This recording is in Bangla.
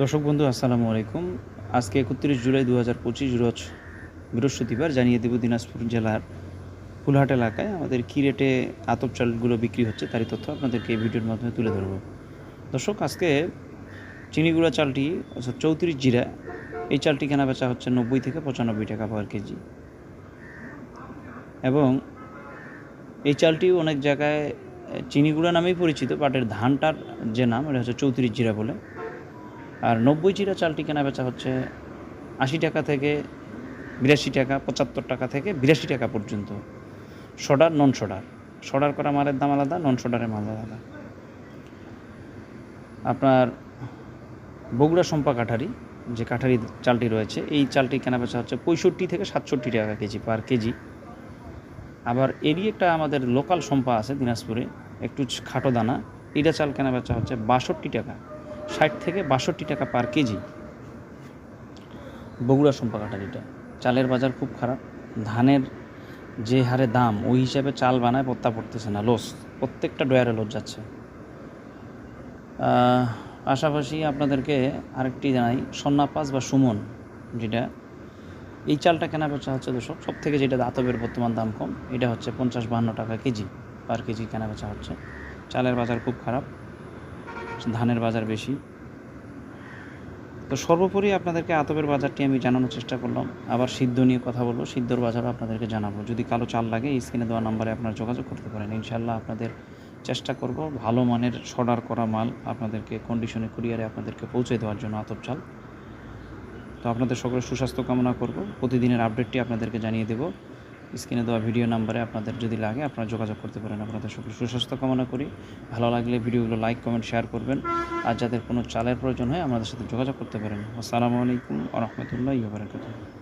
দর্শক বন্ধু, আসসালামু আলাইকুম। আজকে একত্রিশ জুলাই দু হাজার পঁচিশ রোজ বৃহস্পতিবার জানিয়ে দেব দিনাজপুর জেলার ফুলহাট এলাকায় আমাদের কী রেটে আতপ চালগুলো বিক্রি হচ্ছে তারই তথ্য আপনাদেরকে এই ভিডিওর মাধ্যমে তুলে ধরব। দর্শক, আজকে চিনিগুড়া চালটি অর্থাৎ চৌত্রিশ জিরা, এই চালটি কেনা বেচা হচ্ছে নব্বই থেকে পঁচানব্বই টাকা পার কেজি। এবং এই চালটি অনেক জায়গায়, চিনিগুড়া নামেই পরিচিত, বাট এর ধানটার যে নাম, এটা হচ্ছে চৌত্রিশ জিরা বলে। আর নব্বই জিরা চালটি কেনা বেচা হচ্ছে আশি টাকা থেকে বিরাশি টাকা, পঁচাত্তর টাকা থেকে বিরাশি টাকা পর্যন্ত। সোডার নন সোডার সোডার করা মালের দাম আলাদা নন সোডারের মাল আলাদা। আপনার বগুড়া সম্পা কাঠারি, যে কাঠারি চালটি রয়েছে, এই চালটি কেনা বেচা হচ্ছে পঁয়ষট্টি থেকে সাতষট্টি টাকা কেজি পার কেজি। আবার এরই একটা আমাদের লোকাল সম্পা আছে দিনাজপুরে, একটু খাটো দানা। এটা চাল কেনা বেচা হচ্ছে বাষট্টি টাকা। ষাট থেকে বাষট্টি টাকা পার কেজি। বগুড়া সম্পা কাটারিটা চালের বাজার খুব খারাপ। ধানের যে হারে দাম, ওই হিসাবে চাল বানায় পত্তা পড়তেছে না লস প্রত্যেকটা ডয়ারে লস যাচ্ছে। পাশাপাশি আপনাদেরকে আরেকটি জানাই সন্নাপাস বা সুমন যেটা, এই চালটা কেনা বেচা হচ্ছে দর্শক সব থেকে যেটা দাতবের বর্তমান দাম কম, এটা হচ্ছে পঞ্চাশ বাহান্ন টাকা কেজি পার কেজি কেনা বেচা হচ্ছে। চালের বাজার খুব খারাপ। ধানের বাজার বেশি। তো সর্বোপরি আপনাদেরকে আতবের বাজারটি আমি জানানোর চেষ্টা করলাম। আবার সিদ্ধ নিয়ে কথা বলব, সিদ্ধর বাজারও আপনাদেরকে জানাব। যদি কালো চাল লাগে, এই স্ক্রিনে দেওয়া নাম্বারে আপনারা যোগাযোগ করতে পারেন। ইনশাল্লাহ আপনাদের চেষ্টা করব ভালো মানের সর্ডার করা মাল আপনাদেরকে কন্ডিশনে কুরিয়ারে আপনাদেরকে পৌঁছে দেওয়ার জন্য আতপ চাল। তো আপনাদের সকলের সুস্বাস্থ্য কামনা করব। প্রতিদিনের আপডেটটি আপনাদেরকে জানিয়ে দেব। স্ক্রিনে দেওয়া ভিডিও নাম্বারে আপনাদের যদি লাগে আপনারা যোগাযোগ করতে পারেন। আপনাদের সকল সুস্বাস্থ্য কামনা করি। ভালো লাগলে ভিডিওগুলো লাইক কমেন্ট শেয়ার করবেন। আর যাদের কোনো চালের প্রয়োজন হয়, আমাদের সাথে যোগাযোগ করতে পারেন। আসসালামু আলাইকুম আ রহমতুল্লাহ বারকাতুহ।